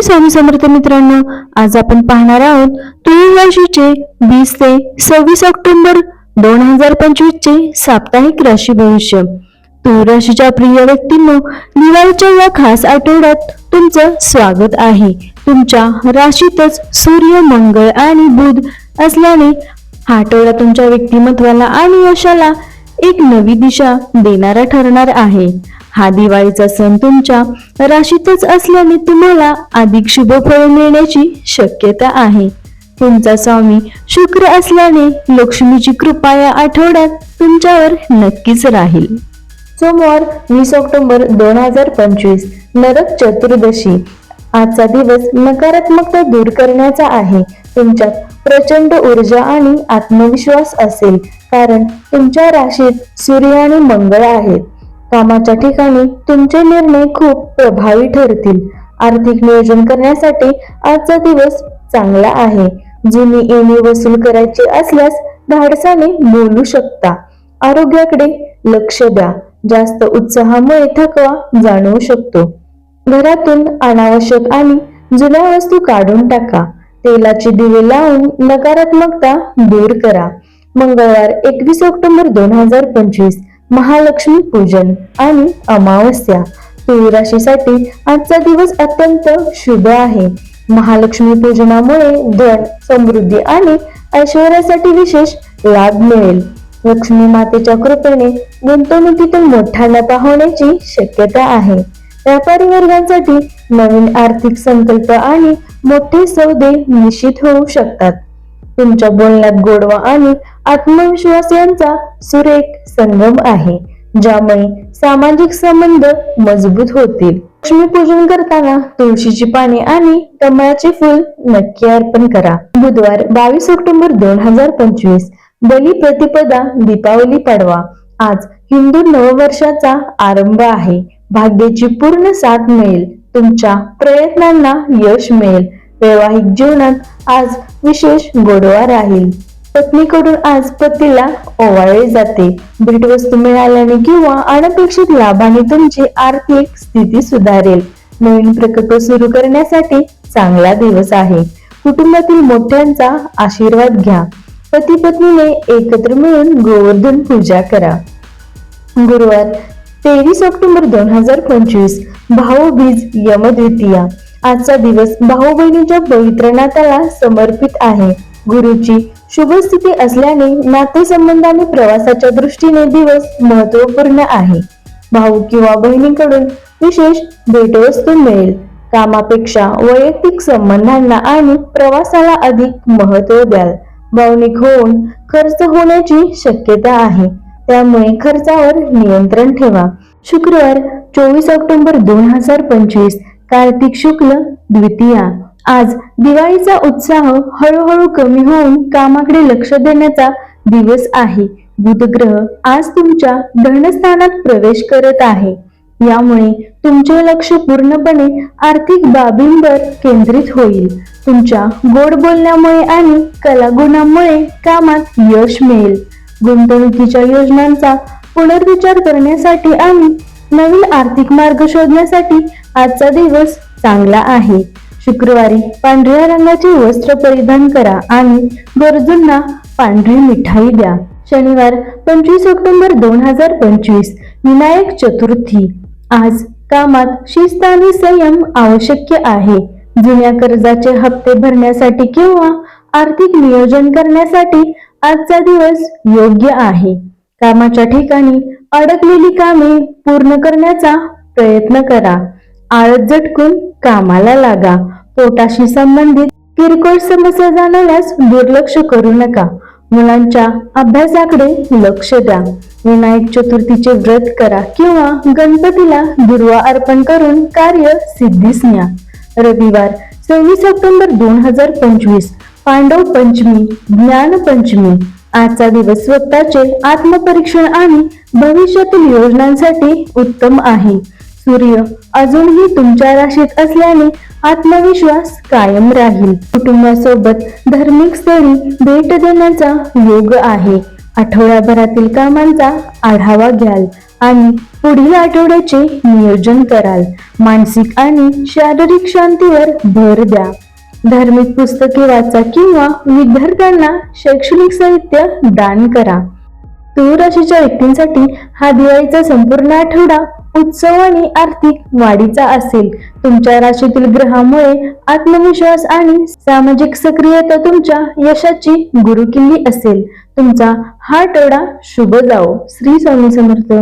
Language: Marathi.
श्री स्वामी समर्थ मित्रांनो आज आपण पाहणार आहोत तुळू राशीचे वीस ते सव्वीस ऑक्टोबर दोन हजार पंचवीस चे साप्ताहिक राशी भविष्य. तुळू राशीच्या प्रिय व्यक्तींनो दिवाळीच्या या खास आठवड्यात तुमचं स्वागत आहे. तुमच्या राशीतच सूर्य मंगळ आणि बुध असल्याने हा आठवडा तुमच्या व्यक्तिमत्वाला आणि यशाला एक नवी दिशा देणारा ठरणार आहे. हा दिवाळीचा सण तुमच्या राशीतच असल्याने तुम्हाला अधिक शुभ फळ मिळण्याची शक्यता आहे. तुमचा स्वामी शुक्र असल्याने लक्ष्मीची कृपा या आठवड्यात तुमच्यावर नक्कीच राहील. सोमवार वीस ऑक्टोबर दोन हजार पंचवीस नरक चतुर्दशी. आजचा दिवस नकारात्मकता दूर करण्याचा आहे. तुमच्यात प्रचंड ऊर्जा आणि आत्मविश्वास असेल कारण तुमच्या राशीत सूर्य आणि मंगळ आहेत. कामाच्या ठिकाणी तुमचे निर्णय खूप प्रभावी ठरतील. आर्थिक नियोजन करण्यासाठी आजचा दिवस चांगला आहे. जुनी येणे वसूल करायची असल्यास धाडसाने बोलू शकता. आरोग्याकडे लक्ष द्या. जास्त उत्साहामुळे थकवा जाणवू शकतो. घरातून अनावश्यक आणि जुन्या वस्तू काढून टाका. तेलाचे दिवे लावून नकारात्मकता दूर करा. मंगळवार एकवीस ऑक्टोबर दोन हजार पंचवीस. महालक्ष्मी पूजन आणि अमावस्या. तुळ राशीसाठी आजचा दिवस अत्यंत शुभ आहे. महालक्ष्मी पूजनामुळे धन समृद्धी आणि ऐश्वर्यासाठी विशेष लाभ मिळेल. लक्ष्मी मातेच्या कृपेने गुंतवणुकीतून मोठा नफा होण्याची शक्यता आहे. व्यापारी वर्गांसाठी नवीन आर्थिक संकल्प आणि मोठे सौदे निश्चित होऊ शकतात. तुमच्या बोलण्यात गोडवा आणि आत्मविश्वास यांचा सुरेख संगम आहे ज्यामुळे सामाजिक संबंध मजबूत होतील. लक्ष्मी पूजन करताना तुळशीची पाने आणि कमळाचे फूल नक्की अर्पण करा. बुधवार बावीस ऑक्टोबर दोन हजार पंचवीस बली प्रतिपदा दीपावली पाडवा. आज हिंदू नववर्षाचा आरंभ आहे. भाग्याची पूर्ण साथ मिळेल. तुमच्या प्रयत्नांना यश मिळेल. वैवाहिक जीवनात आज विशेष गोडवा राहील. पत्नीकडून आज पतीला ओवाळले जाते. भेटवस्तू मिळाल्याने किंवा अनपेक्षित लाभाने तुमची आर्थिक स्थिती सुधारेल. नवीन प्रकल्प सुरू करण्यासाठी चांगला दिवस आहे. कुटुंबातील मोठ्यांचा आशीर्वाद घ्या. पती पत्नीने एकत्र मिळून गोवर्धन पूजा करा. गुरुवार तेवीस ऑक्टोबर दोन हजार पंचवीस भाऊबीज यमद्वितीया. आजचा दिवस भाऊ बहिणीच्या पवित्र नात्याला समर्पित आहे. गुरुची शुभ स्थिती असल्याने नातेसंबंधाने प्रवासाच्या दृष्टीने दिवस महत्त्वपूर्ण आहे. भाऊ किंवा बहिणीकडून विशेष भेटवस्तू मिळेल. कामापेक्षा वैयक्तिक संबंधांना आणि प्रवासाला अधिक महत्त्व द्याल. भावनिक होऊन खर्च होण्याची शक्यता आहे. त्यामुळे खर्चावर नियंत्रण ठेवा. शुक्रवार चोवीस ऑक्टोबर दोन हजार पंचवीस. कार्तिक शुक्ल द्वितीया. आज दिवाळीचा उत्साह हळूहळू कमी होऊन कामाकडे लक्ष देण्याचा दिवस आहे. बुधग्रह आज तुमच्या धनस्थानात प्रवेश करत आहे. यामुळे तुमचे लक्ष पूर्णपणे आर्थिक बाबींवर केंद्रित होईल. तुमच्या गोड बोलण्यामुळे आणि कलागुणांमुळे कामात यश मिळेल. गुंतवणुकीच्या योजनांचा पुनर्विचार करण्यासाठी आणि नवीन आर्थिक मार्ग शोधण्यासाठी आजचा दिवस चांगला आहे. शुक्रवारी पांढऱ्या रंगाचे वस्त्र परिधान करा आणि गरजूंना पांढरी मिठाई द्या. शनिवार पंचवीस ऑक्टोबर दोन हजार पंचवीस विनायक चतुर्थी. आज कामात शिस्त आणि संयम आवश्यक आहे. जुन्या कर्जाचे हप्ते भरण्यासाठी किंवा आर्थिक नियोजन करण्यासाठी आजचा दिवस योग्य आहे. कामाच्या ठिकाणी अडकलेली कामे पूर्ण करण्याचा प्रयत्न करा. आळत झटकून कामाला लागा. पोटाशी संबंधित किरकोळ समस्या जाणवल्यास दुर्लक्ष करू नका. मुलांच्या अभ्यासाकडे लक्ष द्या. विनायक चतुर्थीचे व्रत करा किंवा गणपतीला दुर्वा अर्पण करून कार्य सिद्धीस न्या. रविवार सव्वीस ऑक्टोबर दोन हजार पंचवीस पांडव पंचमी ज्ञान पंचमी. आजचा दिवस स्वतःचे आत्मपरीक्षण आणि भविष्यातील योजनांसाठी उत्तम आहे. सूर्य अजूनही तुमच्या राशीत असल्याने आत्मविश्वास कायम राहील. कुटुंबासोबत धार्मिक स्थळी भेट देण्याचा योग आहे. आठवड्याभरातील कामांचा आढावा घ्याल आणि पुढील आठवड्याचे नियोजन कराल. मानसिक आणि शारीरिक शांतीवर भर द्या. धार्मिक पुस्तके वाचा किंवा विद्यार्थ्यांना शैक्षणिक साहित्य दान करा. तूळ राशीच्या व्यक्तींसाठी हा दिवाळीचा संपूर्ण आठवडा उत्सव आणि आर्थिक वाढीचा असेल. तुमच्या राशीतील ग्रहामुळे आत्मविश्वास आणि सामाजिक सक्रियता तुमच्या यशाची गुरुकिल्ली असेल. तुमचा हा आठवडा शुभ जाओ श्री स्वामी समर्थ.